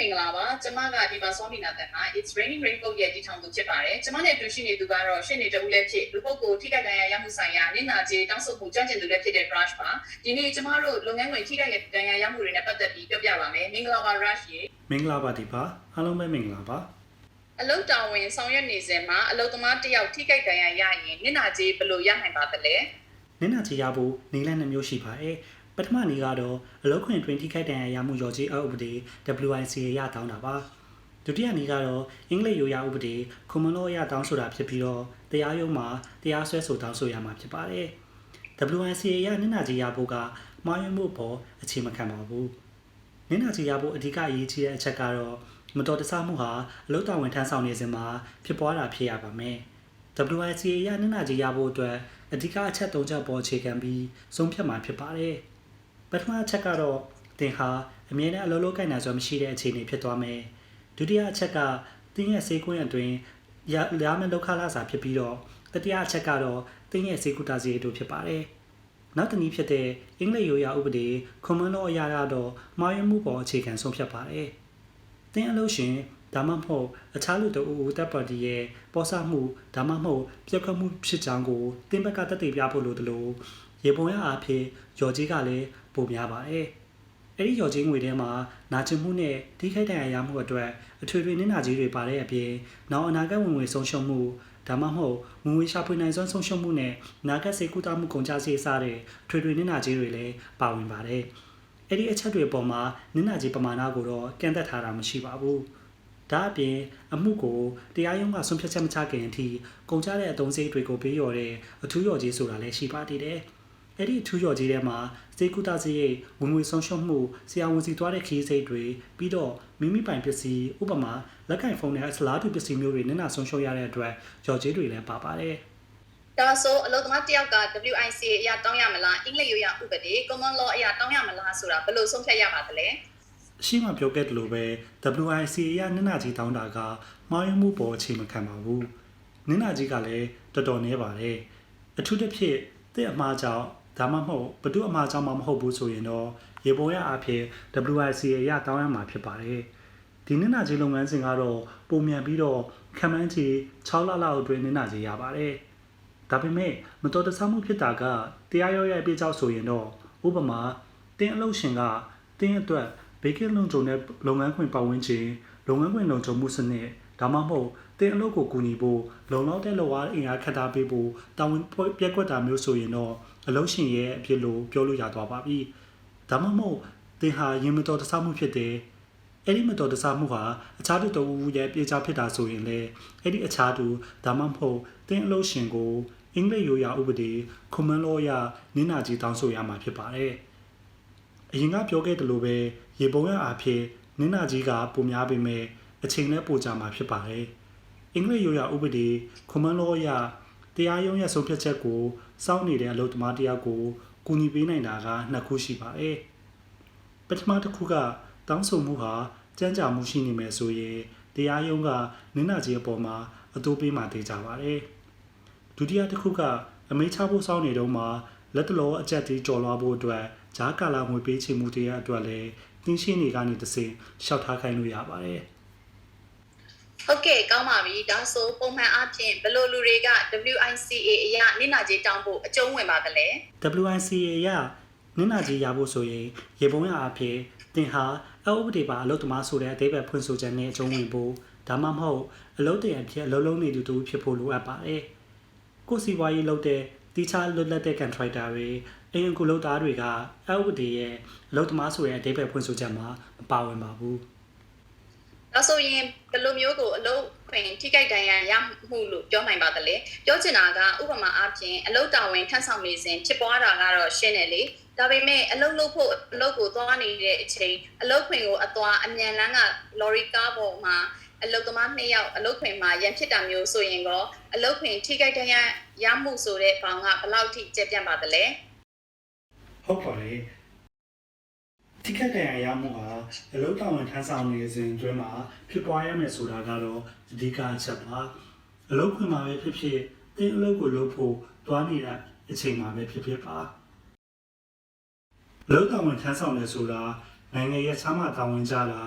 မင်္ဂလာပါကျမကဒီပါစောမီနာတန်က It's Raining Rainbow ရဲ့တည်ထောင်သူဖြစ်ပါတယ်ကျမနဲ့အတူရှိနေသူကတော့ရှင်းနေတူလည်းဖြစ်လူပုဂ္ဂိုလ်ထိခိုက်ဒဏ်ရာရမှုဆိုင်ရာနင့်နာကြီးတောင်းဆိုမှုကြံ့ကျင်သူလည်းဖြစ်တဲ့ Rush ပါဒီနေ့ကျမတို့လုပ်ငန်းခွင်ထိခိုက်ဒဏ်ရာရမှုတွေနဲ့ပတ်သက်ပြီးပြောပြပါမယ်မင်္ဂလာပါ Rush ရေမင်္ဂလာပါဒီပါအားလုံးပဲမင်္ဂလာပါအလုတ်တာဝန်ဆောင်ရွက်နေစဉ်မှာအလုတ်သမားတစ်ယောက်ထိခိုက်ဒဏ်ရာရရင်နင့်နာကြီးဘယ်လိုရနိုင်ပါသလဲနင်းနာချီရဖို့နေလန်းနှမျိုးရှိပါတယ် ပထမနေ့ကတော့အလုတ်ခွင်တွင်ထိခိုက်ဒဏ်ရာရမှုရော်ကြီးအဥပဒေ WICA ရတောင်းတာပါဒုတိယနေ့ကတော့အင်္ဂလိပ်ရိုးရာဥပဒေကွန်မန်လောရတောင်းဆိုတာဖြစ်ပြီးတော့တရားရုံးမှာတရားစွဲဆိုတောင်းဆိုရမှာဖြစ်ပါတယ် WICA ရနင်းနာချီရဖို့ကမှားယွင်းမှုပေါ်အခြေမခံပါဘူးနင်းနာချီရဖို့အဓိကအရေးကြီးတဲ့အချက်ကတော့မတော်တဆမှုဟာအလုတ်တော်ဝင်ထမ်းဆောင်နေစဉ်မှာဖြစ်ပွားတာဖြစ်ရပါမယ် WICA ရနင်းနာကြီးရဖို့အတွက်အဓိကအချက်၃ချက်ပေါ်အခြေခံပြီးဆုံးဖြတ်မှာဖြစ်ပါတယ်။ ပထမအချက်ကတော့တင်ဟာအမြဲတမ်းအလုံးလုံးကိုင်နိုင်စွမ်းမရှိတဲ့အခြေအနေဖြစ်သွားမယ်။ဒုတိယအချက်ကတင်းရဲ့စေကွင်းအတွင်းရရမယ့်ဒုက္ခလာစာဖြစ်ပြီးတော့တတိယအချက်ကတော့တင်းရဲ့စေကုတာစီအတူဖြစ်ပါတယ်။နောက်တစ်နည်းဖြစ်တဲ့အင်္ဂလိပ်ရိုးရာဥပဒေကွန်မန်လောအရာကတော့မှားယွင်းမှုပေါ်အခြေခံဆုံးဖြတ်ပါတယ်။တင်းအလို့ရှင်ဒါမှမဟုတ်အခြားလူတအူအူတပ်ပါတီရဲ့ပေါ်ဆမှုဒါမှမဟုတ်ပြက်ခွက်မှုဖြစ်ကြောင်းကိုတင်းဘက်ကတက်တည်ပြဖို့လိုတယ်လို့ ရေပုံရအားဖြင့်ရော်ကြီးကလည်းပုံများပါတယ်။အဲ့ဒီရော်ကြီးငွေထဲမှာနာကျင်မှုနဲ့ထိခိုက်ဒဏ်ရာရမှုအတွက်အထွေထွေနစ်နာကြီးတွေပါတဲ့အပြင်နောက်အနာဂတ်ဝင်ငွေဆုံးရှုံးမှုဒါမှမဟုတ်ဝင်ငွေရှာဖွေနိုင်စွမ်းဆုံးရှုံးမှုနဲ့နာဂတ်စေကူတာမှုကုန်ကျစရိတ်စတဲ့အထွေထွေနစ်နာကြီးတွေလည်းပါဝင်ပါတယ်။အဲ့ဒီအချက်တွေပေါ်မှာနစ်နာကြီးပမာဏကိုတော့ကန့်သက်ထားတာမရှိပါဘူး။ဒါအပြင်အမှုကိုတရားရုံးကဆုံးဖြတ်ချက်မချခင်အထိကုန်ကျတဲ့အသုံးစရိတ်တွေကိုပေးရော်တဲ့အထူးရော်ကြီးဆိုတာလည်းရှိပါသေးတယ်။ အဲ့ဒီအထူးရော်ကြီးထဲမှာစေကုသစရိတ်ဝင်ငွေဆုံးရှုံးမှုဆရာဝန်စီသွားတဲ့ခရီးစိတ်တွေပြီးတော့မိမိပိုင်ပစ္စည်းဥပမာလက်ကင်ဖုန်းနဲ့ဆလားတူပစ္စည်းမျိုးတွေနည်းနာဆုံးရှုံးရတဲ့အတွက်ရော်ကြီးတွေလည်းပါပါတယ်ဒါဆိုအလုတ်သမားတစ်ယောက်က WICA အရာတောင်းရမလားအင်္ဂလိပ်ရိုးရာဥပဒေ Common Law အရာတောင်းရမလားဆိုတာဘယ်လိုဆုံးဖြတ်ရပါသလဲ။ရှိမှပြောခဲ့တယ်လို့ပဲ WIC ရနင်းနာကြီးတောင်းတာကမှားယွင်းမှုပေါ်အခြေမခံပါဘူး။နင်းနာကြီးကလည်းတော်တော်နည်းပါတယ်။အထူးသဖြင့်တဲ့အမှားကြောင့် ဒါမှမဟုတ်ဘသူအမှားကြောင့်မှမဟုတ်ဘူးဆိုရင်တော့ရေပေါ်ရအဖြစ် WIC ရတောင်းရမှာဖြစ်ပါတယ်။ဒီနင်းနာကြီးလုပ်ငန်းစဉ်ကတော့ပုံမြန်ပြီးတော့ခံမှန်းချီ6လလောက်အတွင်းနင်းနာကြီးရပါတယ်။ဒါပေမဲ့မတော်တဆမှုဖြစ်တာကတရားရောရဲ့အပြစ်ကြောင့်ဆိုရင်တော့ဥပမာတင်းအလုပ်ရှင်ကတင်းအတွက်ဘေကင်းလုံခြုံတဲ့လုပ်ငန်းခွင်ပတ်ဝန်းကျင်လုပ်ငန်းခွင်လုံခြုံမှုစနစ်ဒါမှမဟုတ်တင်းအလုပ်ကိုကူညီဖို့လုံလောက်တဲ့လောအားအင်အားခက်ထားပေးဖို့တာဝန်ပြက်ကွက်တာမျိုးဆိုရင်တော့ အလုပ်ရှင်ရဲ့အဖြစ်လို့ပြောလို့ရသွားပါပြီဒါမှမဟုတ်တင်းဟာရင်မတော်တဆမှုဖြစ်တယ်အဲ့ဒီမတော်တဆမှုဟာအခြားသူတဦးရဲ့ပြေချဖြစ်တာဆိုရင်လေအဲ့ဒီအခြားသူဒါမှမဟုတ်တင်းအလုပ်ရှင်ကိုအင်္ဂလိပ်ရိုးရာဥပဒေကွန်မန်လောရနင်းနာကြီးတောင်းဆိုရမှာဖြစ်ပါတယ်။အရင်ကပြောခဲ့သလိုပဲရေပုံရအားဖြင့်နင်းနာကြီးကပုံများပေမဲ့အချိန်နဲ့ပိုကြမှာဖြစ်ပါတယ်။အင်္ဂလိပ်ရိုးရာဥပဒေကွန်မန်လောရတရားရုံးရဲ့ဆုံးဖြတ်ချက်ကို စောင့်နေတဲ့အလုပ်သမားတယောက်ကိုကူညီပေးနိုင်တာကနှစ်ခုရှိပါတယ်။ပထမတစ်ခုကတောင်းဆိုမှုဟာကြမ်းကြာမှုရှိနေမယ်ဆိုရင်တရားရုံးကနင်းနာကြီးအပေါ်မှာအတိုးပေးမှတေးကြပါတယ်။ဒုတိယတစ်ခုကအမိန့်ချဖို့စောင့်နေတော့မှလက်တလောအကြက်တီကြော်လွားဖို့အတွက်ဂျားကာလာငွေပေးချေမှုတရားအတွက်လည်းတင်းရှင်းတွေကနေတစ်စင်ရှောက်ထားခိုင်းလို့ရပါတယ် ဟုတ်ကဲ့ကောင်းပါပြီဒါဆိုပုံမှန်အားဖြင့်ဘယ်လိုလူတွေက WICA အရာနင့်နာကြီးတောင်းဖို့အကျုံးဝင်ပါသလဲ WICA ရနင်းနာကြီးရဖို့ဆိုရင်ရေပုံရအဖြစ်တင်ဟာအဥပဒေပါအလုပ်သမားဆိုတဲ့အသေးပဲဖွင့်ဆိုချက်နဲ့အကျုံးဝင်ဖို့ဒါမှမဟုတ်အလုပ်တရံဖြစ်အလုပ်လုံးနေသူတူဖြစ်ဖို့လိုအပ်ပါတယ်ကိုယ်စီဝါရေးလုပ်တဲ့တီချာလွတ်လပ်တဲ့ contractor တွေအင်ကူလုပ်သားတွေကအဥပဒေရဲ့အလုပ်သမားဆိုတဲ့အသေးပဲဖွင့်ဆိုချက်မှာမပါဝင်ပါဘူး ဒါဆိုရင်ဘယ်လိုမျိုးကိုအလုပ်ခွင်ထိခိုက်ဒဏ်ရာရမှုလို့ပြောနိုင်ပါသလဲပြောချင်တာကဥပမာအားဖြင့်အလုပ်တာဝန်ထမ်းဆောင်နေစဉ်ဖြစ်ပွားတာကတော့ရှင်းတယ်လေဒါပေမဲ့အလုပ်လုပ်ဖို့အလုပ်ကိုသွားနေတဲ့အချိန်အလုပ်ခွင်ကိုအသွားအမြန်လန်းကလော်ရီကားပေါ်မှာအလုပ်သမားနှစ်ယောက်အလုပ်ခွင်မှာရန်ဖြစ်တာမျိုးဆိုရင်တော့အလုပ်ခွင်ထိခိုက်ဒဏ်ရာရမှုဆိုတဲ့ဘောင်ကဘယ်လောက်ထိကျပြန့်ပါသလဲဟုတ်ပါလေ တိကက်တန်ရရမှုဟာအလုပ်တာဝန်ထမ်းဆောင်နေစဉ်အတွင်းမှာဖြစ်ပွားရမယ်ဆိုတာကတော့အဓိကအချက်ပါအလုပ်ခွင်မှာပဲဖြစ်ဖြစ်တင်းအလုပ်ကိုလုပ်ဖို့တွားနေတဲ့အချိန်မှာပဲဖြစ်ဖြစ်ပါအလုပ်တာဝန်ထမ်းဆောင်နေဆိုတာနိုင်ငံရဲ့ချမ်းသာတာဝန်ကြတာ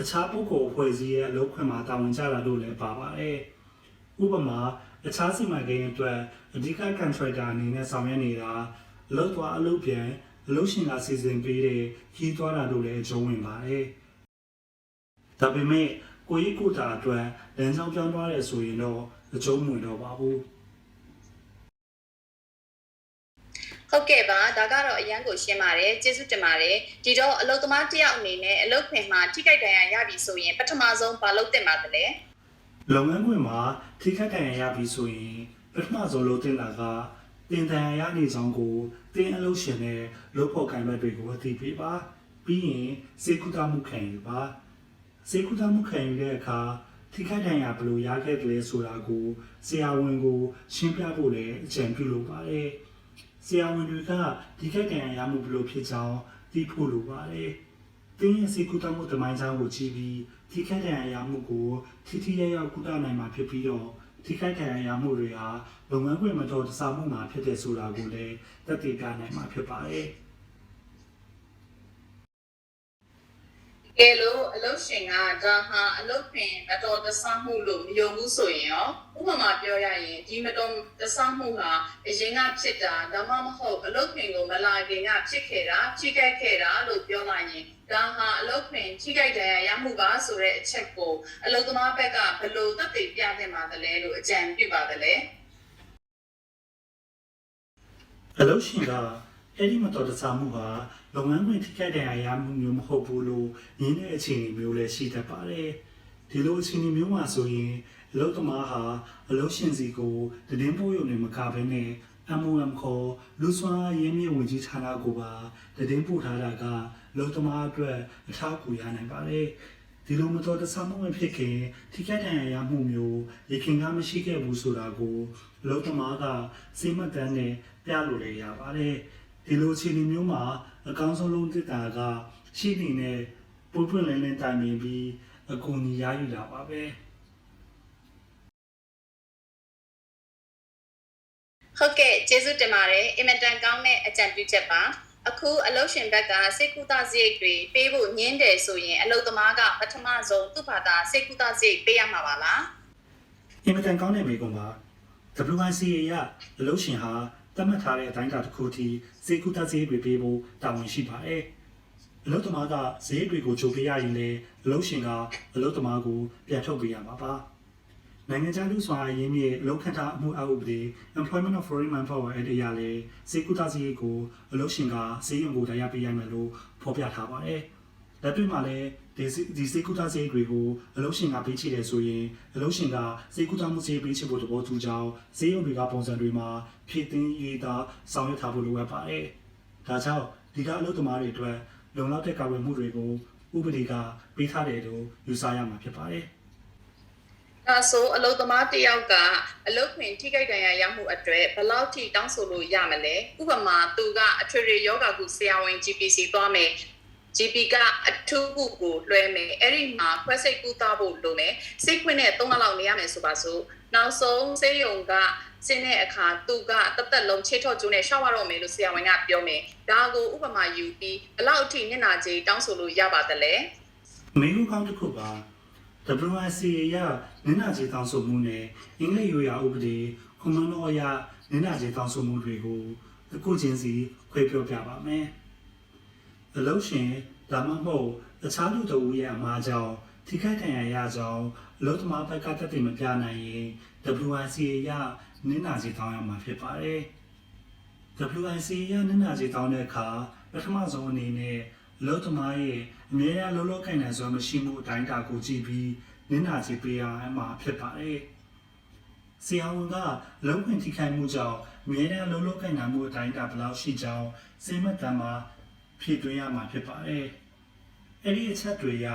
အခြားပုဂ္ဂိုလ်အဖွဲ့အစည်းရဲ့အလုပ်ခွင်မှာတာဝန်ကျတာလို့လည်းပါပါတယ်။ဥပမာအခြားစီမံကိန်းအတွက်အဓိက contractor အနေနဲ့ဆောင်ရွက်နေတာအလုပ်သွားအလုပ်ပြန် အလုပ်ရှင်ကစီစဉ်ပေးတဲ့ခီးသွားတာတို့လည်းအကျုံးဝင်ပါတယ်။ဒါပေမဲ့ကိုကြီးကိုတာအတွက်လမ်းကြောင်းပြောင်းသွားတယ်ဆိုရင်တော့အကျုံးမဝင်တော့ပါဘူး။ဟုတ်ကဲ့ပါဒါကတော့အရန်ကိုရှင်းပါတယ်ကျေးဇူးတင်ပါတယ်ဒီတော့အလုသမားတစ်ယောက်အနေနဲ့အလုခွင်မှာထိခိုက်ဒဏ်ရာရပြီဆိုရင်ပထမဆုံးဘာလုပ်တင်ပါသလဲလုပ်ငန်းခွင်မှာထိခိုက်ဒဏ်ရာရပြီဆိုရင်ပထမဆုံးလုပ်တင်တာကတင်ဒဏ်ရာရနေကြောင်းကို တင်းအလုပ်ရှင်နဲ့လုပ်ဖို့ကံဘက်တွေကိုအသိပေးပါပြီးရင်စေကုသမှုခံယူပါစေကုသမှုခံယူတဲ့အခါထိခိုက်ဒဏ်ရာဘယ်လိုရခဲ့တယ်လဲဆိုတာကိုဆရာဝန်ကိုရှင်းပြဖို့လည်းအကြံပြုလိုပါတယ်ဆရာဝန်တွေကထိခိုက်ဒဏ်ရာရမှုဘယ်လိုဖြစ်ကြောင်းသိဖို့လိုပါတယ်တင်းရဲ့စေကုသမှုတမိုင်းချောင်းကိုကြည့်ပြီးထိခိုက်ဒဏ်ရာရမှုကိုထိထိရောက်ရောက်ကုသနိုင်မှာဖြစ်ပြီးတော့ ထိခိုက်ဒဏ်ရာရမှုတွေဟာလုပ်ငန်းခွင်မတော်တဆမှုမှာဖြစ်တဲ့ဆိုတာကိုလည်းသက်သေပြနိုင်မှာဖြစ်ပါတယ်။ ကဲလို့အလုရှင်ကဒါဟာအလုခွင်မတော်တဆမှုလို့မယုံဘူးဆိုရင်ရောဥပမာပြောရရင်ဒီမတော်တဆမှုဟာအရင်ကဖြစ်တာဒါမှမဟုတ်အလုခွင်ကိုမလာခင်ကဖြစ်ခဲ့တာထိခိုက်ခဲ့တာလို့ပြောလိုက်ရင်ဒါဟာအလုခွင်ထိခိုက်ဒဏ်ရာရမှုပါဆိုတဲ့အချက်ကိုအလုသမားဘက်ကဘယ်လိုသက်သေပြသင့်ပါသလဲလို့အကြံပြုပါသလဲအလုပ်ရှင်က အဲ့ဒီမတော်တဆမှုဟာလုပ်ငန်းခွင်ထိခိုက်ဒဏ်ရာရမှုမျိုးမဟုတ်ဘူးလို့ရင်းတဲ့အခြေအနေမျိုးလည်းရှိတတ်ပါတယ်။ဒီလိုအခြေအနေမျိုးမှာဆိုရင်အလုပ်သမားဟာအလုပ်ရှင်စီကိုတည်င်းပို့ရုံနဲ့မကဘဲနဲ့ MOM ခေါ်လူစွမ်းရင်းမြစ်ဝင်ကြီးဌာနကိုပါတည်င်းပို့ထားတာကလုပ်သမားအတွက်အထောက်အကူရနိုင်ပါတယ်။ဒီလိုမတော်တဆမှုမဖြစ်ခင်ထိခိုက်ဒဏ်ရာရမှုမျိုးရခင်ကမရှိခဲ့ဘူးဆိုတာကိုအလုပ်သမားကစိတ်မတန်းနဲ့ပြလို့လည်းရပါတယ်။ ဒီလိုအခြေအနေမျိုးမှာအကောင်းဆုံးလုံးတစ်တာကရှိနေတဲ့ပုတ်ပွင့်လင်းလင်းတိုင်ပင်ပြီးအကူအညီရယူတာပါပဲ။ဟုတ်ကဲ့ကျေးဇူးတင်ပါတယ်အင်မတန်ကောင်းတဲ့အကြံပြုချက်ပါအခုအလုရှင်ဘက်ကစိတ်ကူတာစရိတ်တွေပေးဖို့ညင်းတယ်ဆိုရင်အလုသမားကပထမဆုံးသူ့ဘာသာစိတ်ကူတာစရိတ်ပေးရမှာပါလားအင်မတန်ကောင်းတဲ့မိကုံပါ WICA ရအလုပ်ရှင်ဟာသ တ်မှတ်ထားတဲ့အတိုင်းအတာတစ်ခုထိစေကူတာဈေးတွေပေးဖို့တာဝန်ရှိပါတယ်။အလုပ်သမားကဈေးတွေကိုချုပ်ပေးရရင်လည်းအလုပ်ရှင်ကအလုပ်သမားကိုပြန်ထုတ်ပေးရမှာပါ။နိုင်ငံခြားလူ့စွမ်းအားရင်းမြစ်အလုပ်ခန့်ထားအမှုအဥပဒေ Employment of Foreign Manpower Act အရလည်းစေကူတာဈေးကိုအလုပ်ရှင်ကဈေးရုံကိုတရားပေးရမယ်လို့ဖော်ပြထားပါတယ်။လက်တွေ့မှာလည်း ဒီစီဒီစေကူတာစေးတွေကိုအလုပ်ရှင်ကပေးချတယ်ဆိုရင်အလုပ်ရှင်ကစေကူတာမှုစေးပေးချဖို့သဘောတူကြောင်းစေးရုံတွေကပုံစံတွေမှာဖြည့်တင်းရေးသားဆောင်ရွက်ထားဖို့လိုအပ်ပါတယ်။ဒါကြောင့်ဒီကအလုပ်သမားတွေအတွက်လုံလောက်တဲ့ကာကွယ်မှုတွေကိုဥပဒေကပေးထားတယ်လို့ယူဆရမှာဖြစ်ပါတယ်။ဒါဆိုအလုသမားတစ်ယောက်ကအလုခွင်ထိခိုက်ဒဏ်ရာရမှုအတွက်ဘယ်လောက်ထိတောင်းဆိုလို့ရမလဲဥပမာသူကအထွေထွေယောဂကုဆရာဝန် GPC သွားမယ် GP ကအထူးကုကိုလွှဲမယ်အဲ့ဒီမှာခွဲစိတ်ကုသဖို့လိုမယ်စိတ်ခွင့်နဲ့3လလောက်နေရမယ်ဆိုပါစို့နောက်ဆုံးဆေးရုံကစင်းတဲ့အခါသူကတသက်လုံးချေထော့ကျိုးနဲ့ရှောက်ရတော့မယ်လို့ဆရာဝန်ကပြောမယ်ဒါကိုဥပမာယူပြီးဘယ်လောက်အထိမျက်နှာကြေးတောင်းဆိုလို့ရပါသလဲမေးခွန်းကောင်းတစ်ခုပါ WICA ရနင်းနာခြေတောင်းဆိုမှုနဲ့အင်္ဂလိပ်ရိုးရာဥပဒေကွန်မန်လောအရနင်းနာခြေတောင်းဆိုမှုတွေကိုတစ်ခုချင်းစီခွဲပြောပြပါမယ်။ အလို့ရှင်ဒါမှမဟုတ်အခြားလူတို့ရဲ့အမှားကြောင့်ထိခိုက်ဒဏ်ရာရကြောင်းအလို့သမားဘက်ကတတ်သိမပြနိုင်ရင် WICA ရနင်းနာခြေတောင်းရမှာဖြစ်ပါတယ်။ WIC ရနင်းနာခြေတောင်းတဲ့အခါပထမဆုံးအနေနဲ့အလုပ်သမားရဲ့အမြဲတမ်းလုံးလုံးကိုင်နိုင်စွမ်းမရှိမှုအတိုင်းအတာကိုကြည့်ပြီးနင်းနာခြေပေးရမှာဖြစ်ပါတယ်။ဆီယဝန်ကအလုံးခွင့်ထိခိုက်မှုကြောင့်အမြဲတမ်းလုံးလုံးကိုင်နိုင်မှုအတိုင်းအတာဘယ်လောက်ရှိကြောင်းစေမတ်တမ်းမှာ ဖြည့်သွင်းရမှာဖြစ်ပါတယ်။အဲ့ဒီအချက်တွေရ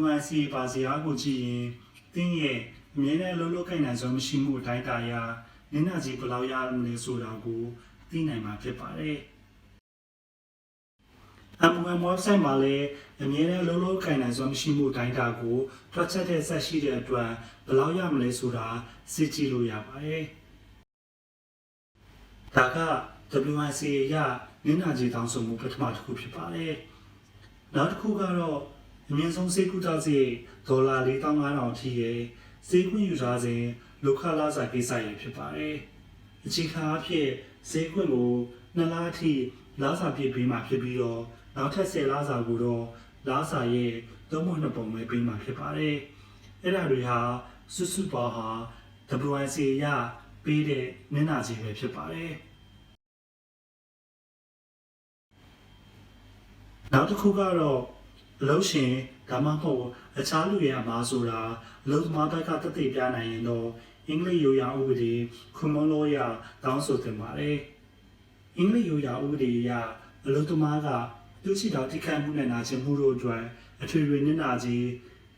WIC ပါစရာကိုကြည့်ရင်တင်းရဲ့အမြဲတမ်းလုံးလုံးကိုင်နိုင်စွမ်းမရှိမှုအတိုင်းအတာရနင်းနာခြေဘယ်လောက်ရမလဲဆိုတာကိုသိနိုင်မှာဖြစ်ပါတယ်။ MOM website မှာလည်းအမြဲတမ်းလုံးလုံးခိုင်နိုင်စွမ်းမရှိမှုအတိုင်းအတာကိုတွက်ချက်တဲ့ဆက်ရှိတဲ့အတွက်ဘယ်လောက်ရမလဲဆိုတာစစ်ကြည့်လို့ရပါတယ်။ဒါက WICA ရ နင်းနာကြီးတောင်းဆိုမှုပထမတစ်ခုဖြစ်ပါတယ်။နောက်တစ်ခုကတော့အမြင့်ဆုံးစေကူတာစီဒေါ်လာ4500ထိရဲ့စေခွင့်ယူထားစဉ်လုခလာစာကိစ္စရဖြစ်ပါတယ်။အခြေခံအဖြစ်စေခွင့်ကိုနှစ်လအထိလာစာပြည့်ပေးမှာဖြစ်ပြီးတော့နောက်ထပ်10လစာကိုတော့လာစာရဲ့သုံးပုံနှစ်ပုံပဲပေးမှာဖြစ်ပါတယ်။အဲ့ဒါတွေဟာစုစုပေါင်းဟာ WIC ရပေးတဲ့နင်းနာကြီးပဲဖြစ်ပါတယ်။ နောက်တစ်ခုကတော့အလုပ်ရှင်ဒါမှမဟုတ်အခြားလူရဲ့အမားဆိုတာအလုပ်သမားဘက်ကတသက်ပြနိုင်ရင်တော့အင်္ဂလိပ်ရိုးရာဥပဒေခွန်မလို့ရတောင်းဆိုတင်ပါတယ်။အင်္ဂလိပ်ရိုးရာဥပဒေအရအလုပ်သမားကသူရှိတော်တိခတ်မှုနဲ့နာကျင်မှုတို့အတွက်အထွေထွေနစ်နာကြီး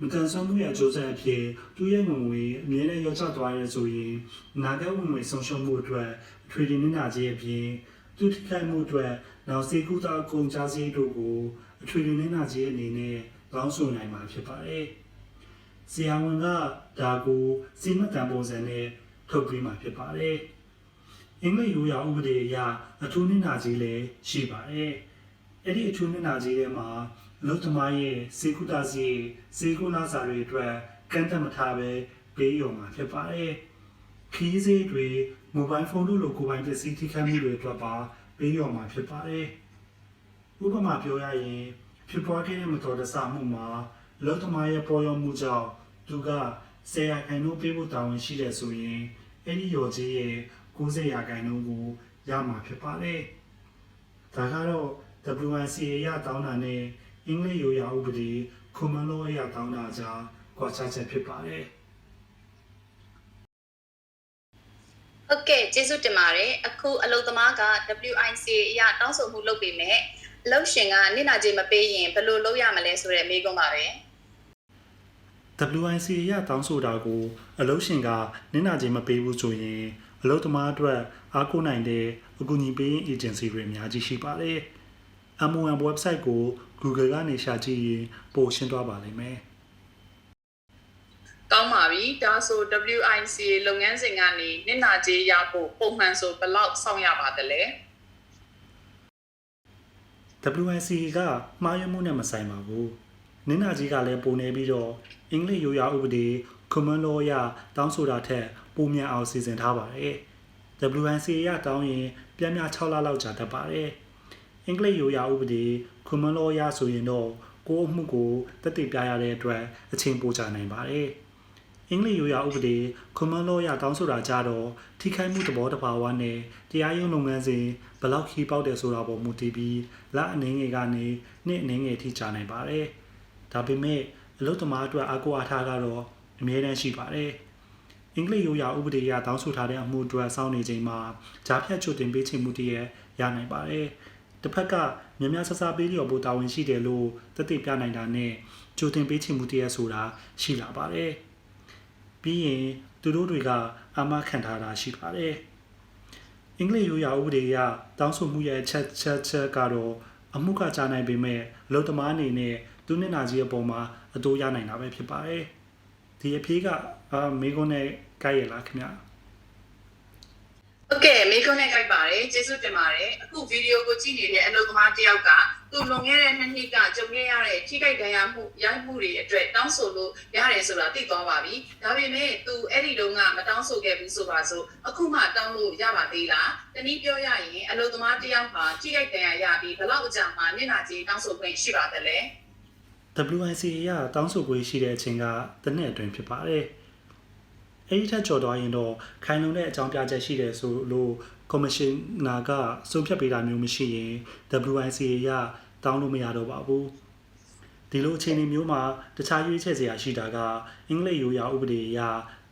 မကန်ဆန်းမှုရဲ့အကျိုးဆက်အဖြစ်သူရဲ့ငွေငွေအမြဲတမ်းရောကျသွားရဲဆိုရင်နာဂတ်ဝင်ငွေဆုံးရှုံးမှုအတွက်အထွေထွေနစ်နာကြီးအပြင်သူတိခတ်မှုအတွက် နောက်စေကူတာကုန်ကြစည်တို့ကိုအထွေထွေနစ်နာကြီးအနေနဲ့တောင်းဆိုနိုင်မှာဖြစ်ပါတယ်။ဆရာဝန်ကဒါကိုစီမံတန်ပုံစံနဲ့ထုတ်ပေးမှာဖြစ်ပါတယ်။အင်္ဂလိပ်ရိုးရာဥပဒေအရအထူးနစ်နာကြီးလည်းရှိပါတယ်။အဲ့ဒီအထူးနစ်နာကြီးထဲမှာအလုသမားရဲ့စေကုသစီစေကုနာစာတွေအတွက်ကန့်သက်မထားပဲပေးရုံမှာဖြစ်ပါတယ်။ခီးစေးတွေမိုဘိုင်းဖုန်းတို့လိုကိုယ်ပိုင်ပစ္စည်းထိခိုက်မှုတွေအတွက်ပါ ပေးရုံမှာဖြစ်ပါတယ်။ဥပမာပြောရရင်ဖြစ်ပွားခဲ့တဲ့မတော်တဆမှုမှာအလုသမားရဲ့ပေါ်ရောက်မှုကြောင့်သူကဆယ်ရာခိုင်နှုန်းပေးဖို့တာဝန်ရှိတယ်ဆိုရင်အဲ့ဒီရော်ကြီးရဲ့90ရာခိုင်နှုန်းကိုရမှာဖြစ်ပါတယ်။ဒါကတော့ WNCA ရတောင်းတာနဲ့အင်္ဂလိပ်ရိုးရာဥပဒေခွန်မလောရတောင်းတာကြားကွာခြားချက်ဖြစ်ပါတယ်။ ဟုတ်ကဲ့ကျေးဇူးတင်ပါတယ်အခုအလုပ်သမားက WIC အရတောင်းဆိုမှုလုပ်ပေမဲ့အလုပ်ရှင်ကနစ်နာကြေးမပေးရင်ဘယ်လိုလုပ်ရမလဲဆိုတဲ့မေးခွန်းပါပဲ WIC ရတောင်းဆိုတာကိုအလုပ်ရှင်ကနင့်နာခြင်းမပေးဘူးဆိုရင်အလုပ်သမားအတွက်အားကိုးနိုင်တဲ့အကူအညီပေးရေး agency တွေအများကြီးရှိပါတယ်။ MON website ကို Google ကနေရှာကြည့်ရင်ပိုရှင်းသွားပါလိမ့်မယ် ကောင်းပါပြီဒါဆို WIC လုပ်ငန်းစဉ်ကနေနစ်နာကြေးရဖို့ပုံမှန်ဆိုဘယ်လောက်စောင့်ရပါသလဲ။ WIC ကမှားယွင်းမှုနဲ့မဆိုင်ပါဘူး။နင့်နာကြီးကလည်းပုံနေပြီးတော့အင်္ဂလိပ်ရိုးရာဥပဒေ common law ရတောင်းဆိုတာထက်ပိုမြန်အောင်စီစဉ်ထားပါတယ်။ WIC ရတောင်းရင်ပြန်မြ6လလောက်ကြာတတ်ပါတယ်။အင်္ဂလိပ်ရိုးရာဥပဒေ common law ရဆိုရင်တော့ကိုယ့်အမှုကိုတက်တည်ပြရတဲ့အတွက်အချိန်ပိုကြာနိုင်ပါတယ်။ အင်္ဂလိပ်ရိုးရာဥပဒေ common law ရတောင်းဆိုတာကြတော့ထိခိုက်မှုသဘောတဘာဝနဲ့တရားရုံးလုပ်ငန်းစဉ်ဘယ်လောက်ခီးပေါက်တယ်ဆိုတာပေါ်မူတည်ပြီးလက်အနေငယ်ကနေနှစ်အနေငယ်ထိကြာနိုင်ပါတယ်။ဒါပေမဲ့အလုပ်သမားအတွက်အကူအထားကတော့အမြဲတမ်းရှိပါတယ်။အင်္ဂလိပ်ရိုးရာဥပဒေအရတောင်းဆိုထားတဲ့အမှုအတွက်စောင့်နေချိန်မှာဂျားဖြတ်ချွတ်တင်ပေးခြင်းမှုတည်းရရနိုင်ပါတယ်။တစ်ဖက်ကမြများဆဆပေးလျော်ဖို့တာဝန်ရှိတယ်လို့တသိပြနိုင်တာနဲ့ကြိုတင်ပေးခြင်းမှုတည်းရဆိုတာရှိလာပါတယ်။ ပြီးရင်သူတို့တွေကအာမခံထားတာရှိပါတယ်။အင်္ဂလိပ်ရိုးရာဥပဒေအရတောင်းဆိုမှုရဲ့ချက်ချက်ချက်ကတော့အမှုကကြားနိုင်ပေမဲ့အလုပ်သမားအနေနဲ့သူမျက်နှာကြီးအပေါ်မှာအတိုးရနိုင်တာပဲဖြစ်ပါတယ်။ဒီအဖြေကအာမေကွန်းနဲ့ကိုက်ရလားခင်ဗျာ။ဟုတ်ကဲ့မေးခွန်းနဲ့ကြိုက်ပါတယ်ကျေးဇူးတင်ပါတယ်အခုဗီဒီယိုကိုကြည့်နေတဲ့အလုပ်သမားတစ်ယောက်က သူလွန်ခဲ့တဲ့နှစ်နှစ်ကကြုံခဲ့ရတဲ့ထိခိုက်ဒဏ်ရာမှုရိုက်မှုတွေအတွက်တောင်းဆိုလို့ရတယ်ဆိုတာသိသွားပါပြီဒါပေမဲ့သူအဲ့ဒီတုန်းကမတောင်းဆိုခဲ့ဘူးဆိုပါစို့အခုမှတောင်းလို့ရပါသေးလားတနည်းပြောရရင်အလုပ်သမားတစ်ယောက်ဟာထိခိုက်ဒဏ်ရာရပြီးဘယ်လောက်အကြာမှမျက်နှာကြီးတောင်းဆိုခွင့်ရှိပါသလဲ WIC ရတောင်းဆိုခွင့်ရှိတဲ့အချိန်ကတစ်နှစ်အတွင်းဖြစ်ပါတယ်။အဲဒီထက်ကျော်သွားရင်တော့ခိုင်လုံတဲ့အကြောင်းပြချက်ရှိတယ်ဆိုလို့ ကော်မရှင်နာကဆုံးဖြတ်ပေးတာမျိုးမရှိရင် WIC ရတောင်းလို့မရတော့ပါဘူး။ဒီလိုအခြေအနေမျိုးမှာတခြားရွေးချယ်စရာရှိတာကအင်္ဂလိပ်ရိုးရာဥပဒေအရ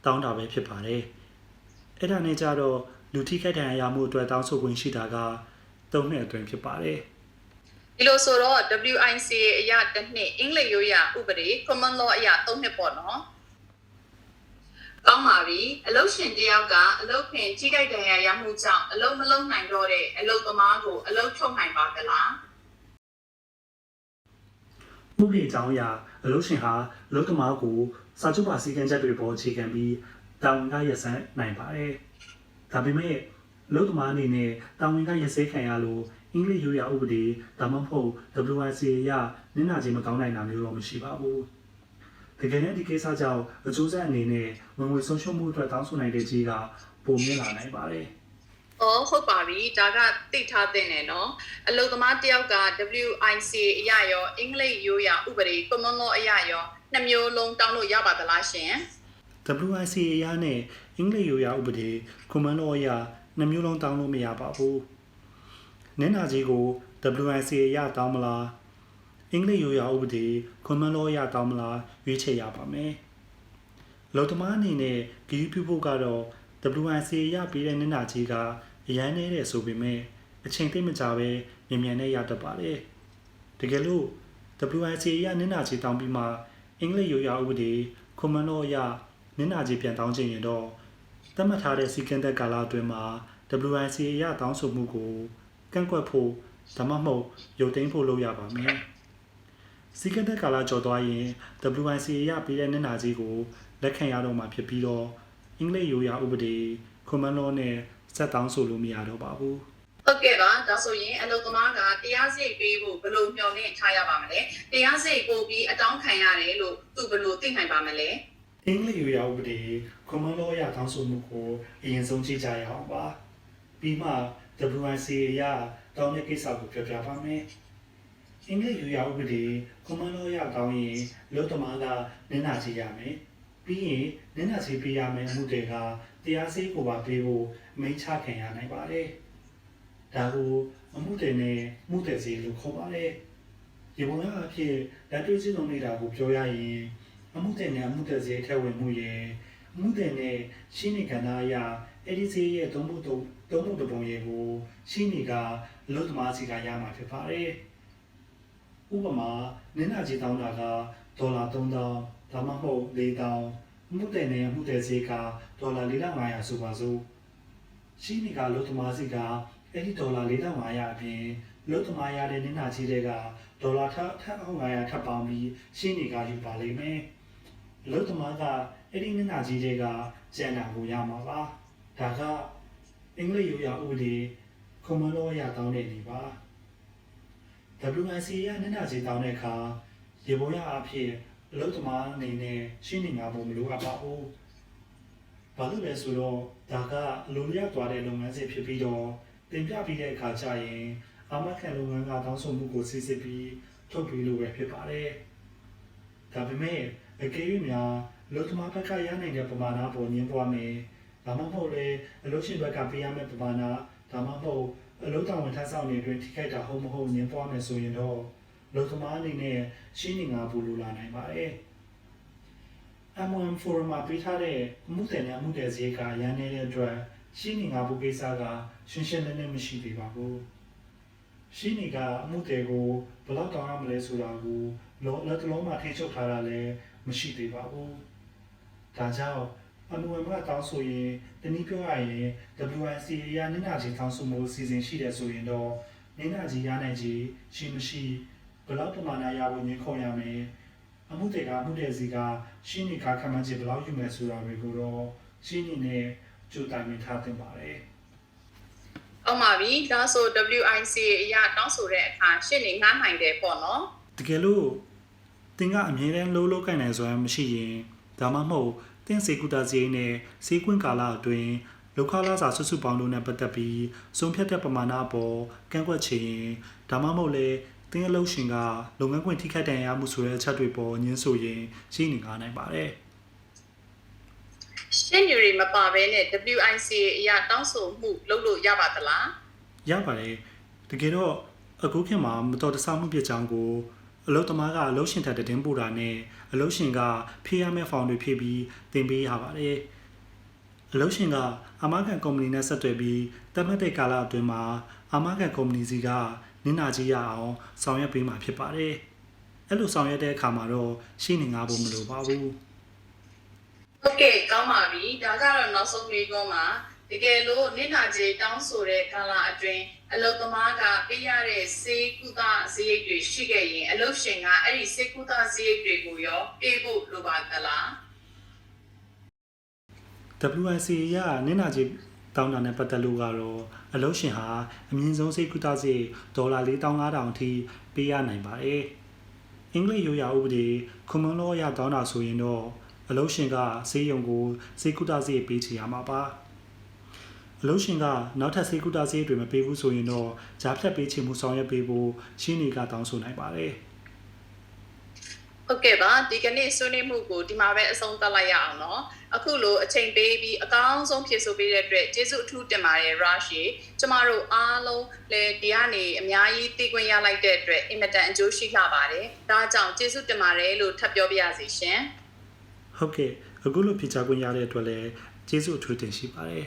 တောင်းတာပဲဖြစ်ပါတယ်။အဲ့ဒါနဲ့ကြတော့လူထိခိုက်ဒဏ်ရာရမှုအတွက်တောင်းဆိုခွင့်ရှိတာက၃နှစ်အတွင်းဖြစ်ပါတယ်။ဒီလိုဆိုတော့ WIC အရာတစ်နှစ်အင်္ဂလိပ်ရိုးရာဥပဒေ common law အရာ၃နှစ်ပေါ့နော် ကောင်းပါပြီအလုတ်ရှင်တယောက်ကအလုတ်ခင်ကြီးကြိုက်ဒဏ်ရာရမှုကြောင့်အလုတ်မလုံးနိုင်တော့တဲ့အလုတ်သမားကိုအလုတ်ထုတ်နိုင်ပါသလားမှုပြေအကြောင်းအရာအလုပ်ရှင်ဟာအလုပ်သမားကိုစာချုပ်ပါစည်းကမ်းချက်တွေပေါ်အခြေခံပြီးတာဝန်ကရစမ်းနိုင်ပါတယ်။ဒါပေမဲ့အလုပ်သမားအနေနဲ့တာဝန်ကရစဲခံရလို့အင်္ဂလိပ်ရိုးရာဥပဒေဒါမှမဟုတ် WICA ရနင့်နာချင်းမကောင်းနိုင်တာမျိုးတော့မရှိပါဘူး တကယ်နဲ့ဒီကိစ္စကြောင့်အကျိုးဆက်အနေနဲ့ဝင်ငွေဆုံးရှုံးမှုအတွက်တောင်းဆိုနိုင်တဲ့ကြီးကပုံမြင်လာနိုင်ပါတယ်။အော်ဟုတ်ပါပြီ။ဒါကသိထားတဲ့နဲ့နော်။အလုသမားတစ်ယောက်က WIC အရာရောအင်္ဂလိပ်ရိုးရာဥပဒေ common law အရာရောနှစ်မျိုးလုံးတောင်းလို့ရပါသလားရှင် WICA အရနဲ့အင်္ဂလိပ်ရိုးရာဥပဒေ common law အရနှစ်မျိုးလုံးတောင်းလို့မရပါဘူးနင့်နာကြီးကို WICA အရတောင်းမလား အင်္ဂလိပ်ရိုးရာဥပဒေ common law အရတောင်းမလားရွေးချယ်ရပါမယ်လောသမားအနေနဲ့ဂရုပြုဖို့ကတော့ WICA ရပေးတဲ့နင့်နာကြီးကအရန်နေတဲ့ဆိုပေမဲ့အချိန်သိမကြပဲမြန်မြန်နဲ့ရတတ်ပါတယ်တကယ်လို့ WICA ရနင့်နာကြီးတောင်းပြီးမှအင်္ဂလိပ်ရိုးရာဥပဒေ common law အရနင့်နာကြီးပြန်တောင်းချင်ရင်တော့သတ်မှတ်ထားတဲ့စီကံတက်ကာလအတွင်းမှာ WIC ရတောင်းဆိုမှုကိုကန့်ကွက်ဖို့ဒါမှမဟုတ်ရုပ်သိမ်းဖို့လုပ်ရပါမယ်။ စီကံတက်ကာလကျော်သွားရင် WIC ရပေးတဲ့နင့်နာကြီးကိုလက်ခံရတော့မှာဖြစ်ပြီးတော့အင်္ဂလိပ်ရိုးရာဥပဒေ common law နဲ့ဆက်တောင်းဆိုလို့မရတော့ပါဘူး။။ဟုတ်ကဲ့ပါ။ဒါဆိုရင်အလုသမားကတရားစိတ်ပေးဖို့ဘယ်လိုမျှော်လင့်ထားရပါမလဲ။တရားစိတ်ပို့ပြီးအတောင်းခံရတယ်လို့သူဘယ်လိုသိနိုင်ပါမလဲ။အင်္ဂလိပ်ရိုးရာဥပဒေ common law ရတောင်းဆိုမှုကိုအရင်ဆုံးကြည့်ကြရအောင်ပါပြီးမှ WIC ရတောင်းတဲ့ကိစ္စကိုပြောပြပါမယ် အင်္ဂလိပ်ရိုးရာဥပဒေ common law ရတောင်းရင်လို့တမားကနင်းနာချရမယ်ပြီးရင်နင်းနာချပေးရမယ်အမှုတွေကတရားစေးကိုပါပေးဖို့အမိန့်ချခံရနိုင်ပါတယ်ဒါကိုအမှုတွေနဲ့မှုတွေစီလို့ခေါ်ပါတယ်ဒီပုံရအဖြစ်လက်တွေ့စစ်လုံးနေတာကိုပြောရရင်အမှုတဲ့နဲ့အမှုတဲ့ဈေးထက်ဝင်မှုရဲ့အမှုတဲ့နဲ့ရှင်းနေကဏ္ဍအရာအဲ့ဒီဈေးရဲ့သုံးဖို့သုံးသုံးဖို့တပုံရဲ့ကိုရှင်းနေကအလို့သမားစီကရမှာဖြစ်ပါတယ်။ ဥပမာနင်းနာကြီးတောင်းတာကဒေါ်လာ3000ဒါမှမဟုတ်4000အမှုတဲ့နဲ့အမှုတဲ့ဈေးကဒေါ်လာ4500ဆိုပါစို့ရှင်းနေကအလို့သမားစီကအဲ့ဒီဒေါ်လာ4500အပြင်လို့သမားရတဲ့နင်းနာကြီးတွေကဒေါ်လာထပ်ထပ်900ထပ်ပေါင်းပြီးရှင်းနေကယူပါလိမ့်မယ်။အလုတ်သမားကအဲ့ဒီမျက်နှာကြီးတွေကကျန်တာကိုရမှာပါဒါကအင်္ဂလိပ်ရိုးရာဥပဒေ common law ရတောင်းတဲ့နေပါ WIC ရမျက်နှာကြီးတောင်းတဲ့အခါရေပေါ်ရအဖြစ်အလုတ်သမားအနေနဲ့ရှင်းနေမှာဖို့မလိုအပ်ပါဘူးဘာလို့လဲဆိုတော့ဒါကအလိုလျောက်သွားတဲ့လုပ်ငန်းစဉ်ဖြစ်ပြီးတော့တင်ပြပြီးတဲ့အခါကျရင်အာမခံလုပ်ငန်းကတောင်းဆိုမှုကိုစစ်စစ်ပြီးထုတ်ပြီးလို့ပဲဖြစ်ပါတယ်ဒါပေမဲ့အကယ်၍များလူသမားဘက်ကရနိုင်တဲ့ပမာဏပေါ်ညင်းပွားမယ်။ဒါမှမဟုတ်လေအလုပ်ရှင်ဘက်ကပေးရမယ့်ပမာဏဒါမှမဟုတ် အလုပ်တော်ဝန်ထမ်းဆောင်နေအတွင်းထိခိုက်တာဟုတ်မဟုတ်ညင်းပွားမယ်ဆိုရင်တော့လူသမားအနေနဲ့ရှင်းနေငါဘူးလိုလာနိုင်ပါတယ်။ M1 forum မှာပေးထားတဲ့အမှုတဲ့နဲ့အမှုတဲ့ဈေးကရန်နေတဲ့အတွက်ရှင်းနေငါဘူးကိစ္စကရှင်းရှင်းလင်းလင်းမရှိသေးပါဘူး။ရှင်းနေကအမှုတဲ့ကိုဘယ်လောက်တောင်းရမလဲဆိုတာကိုလောလက်တလုံးမှာထိချုပ်ထားတာလည်းမရှိသေးပါဘူး။ဒါကြောင့် အမှုဝင်ကတောင်းဆိုရင်တနည်းပြောရရင် WIC ရနင်းနာကြီးတောင်းဆိုမှုအစီအစဉ်ရှိတယ်ဆိုရင်တော့နင်းနာကြီးရနိုင်ကြီးရှိမရှိဘယ်လောက်ပမာဏရဖို့ညှင်းခုံရမယ်။အမှုတွေကအမှုတွေစီကရှင်းနေကခံမှန်းချက်ဘယ်လောက်ယူမယ်ဆိုတာတွေကိုတော့ရှင်းနေနဲ့ကြိုတိုင်မြင်ထားသင့်ပါတယ်။အောင်ပါပြီဒါဆို WIC အရာတောင်းဆိုတဲ့အခါရှင်းနေငှားနိုင်တယ်ပေါ့နော်တကယ်လို့တင်ကအမြဲတမ်းလှုပ်လှုပ်ကိုင်နိုင်စွမ်းမရှိရင်ဒါမှမဟုတ် တင်စေကူတာစည်းနဲ့စေးကွင်းကာလအတွင်းလောက်ခလာစာဆွစုပေါင်းလို့နဲ့ပတ်သက်ပြီးစုံဖြတ်တဲ့ပမာဏအပေါ်ကန့်ကွက်ချင်ရင်ဒါမှမဟုတ်လေတင်အလုပ်ရှင်ကလုပ်ငန်းခွင်ထိခိုက်ဒဏ်ရာရမှုဆိုတဲ့အချက်တွေပေါ်ညင်းဆိုရင်ရှိနေကားနိုင်ပါတယ်ရှင်းနေရီမပါဘဲနဲ့ WIC အရာတောင်းဆိုမှုလုပ်လို့ရပါသလားရပါတယ်တကယ်တော့အခုခေတ်မှာမတော်တဆမှုပြကြောင်းကိုအလုတ်သမားကအလုတ်ရှင်ထက်တည်င်းပို့တာနဲ့ အလုတ်ရှင်ကဖြည့်ရမယ့်ဖောင်တွေဖြည့်ပြီးတင်ပေးရပါတယ်အလုတ်ရှင်ကအမကန်ကုမ္ပဏီနဲ့ဆက်သွယ်ပြီးတတ်မှတ်တဲ့ကာလအတွင်းမှာအမကန်ကုမ္ပဏီစီကနင်းနာကြီးရအောင်ဆောင်ရွက်ပေးမှာဖြစ်ပါတယ်အဲ့လိုဆောင်ရွက်တဲ့အခါမှာတော့ရှင်းနေငါဖို့မလိုပါဘူးဟုတ်ကဲ့ကောင်းပါပြီဒါကတော့နောက်ဆုံးမေးခွန်းပါ တကယ်လို့နိနာကြီးတောင်းဆိုတဲ့ကာလအတွင်းအလုသမားကပေးရတဲ့စေကုသစရိတ်တွေရှိခဲ့ရင်အလုရှင်ကအဲ့ဒီစေကုသစရိတ်တွေကိုရောပေးဖို့လိုပါသလား WIC ရနင်းနာကြီးတောင်းတာနဲ့ပတ်သက်လို့ကတော့အလုပ်ရှင်ဟာအမြင့်ဆုံးစိတ်ကူးတာစေဒေါ်လာ4500အထိပေးရနိုင်ပါတယ်။အင်္ဂလိပ်ရိုးရာဥပဒေကွန်မွန်လောရတောင်းတာဆိုရင်တော့အလုပ်ရှင်ကစေယုံကိုစိတ်ကူးတာစေပေးချင်ရမှာပါ။ အလို့ရှင်ကနောက်ထပ်စေကူတာဆေးတွေမပေးဘူးဆိုရင်တော့ဂျာဖြတ်ပေးချင်မှုဆောင်ရွက်ပေးဖို့ရှင်းနေကတောင်းဆိုနိုင်ပါတယ်ဟုတ်ကဲ့ပါဒီကနေ့ဆွေးနွေးမှုကိုဒီမှာပဲအဆုံးသတ်လိုက်ရအောင်နော်အခုလိုအချိန်ပေးပြီးအကောင်းဆုံးဖြည့်ဆို့ပေးတဲ့အတွက်ကျေးဇူးအထူးတင်ပါတယ်ရရှိကျမတို့အားလုံးလည်းဒီကနေအများကြီးသိခွင့်ရလိုက်တဲ့အတွက်အင်မတန်အကျိုးရှိလာပါတယ်ဒါကြောင့်ကျေးဇူးတင်ပါတယ်လို့ထပ်ပြောပြရစီရှင်ဟုတ်ကဲ့အခုလိုဖြည့်ချခွင့်ရတဲ့အတွက်လည်းကျေးဇူးအထူးတင်ရှိပါတယ်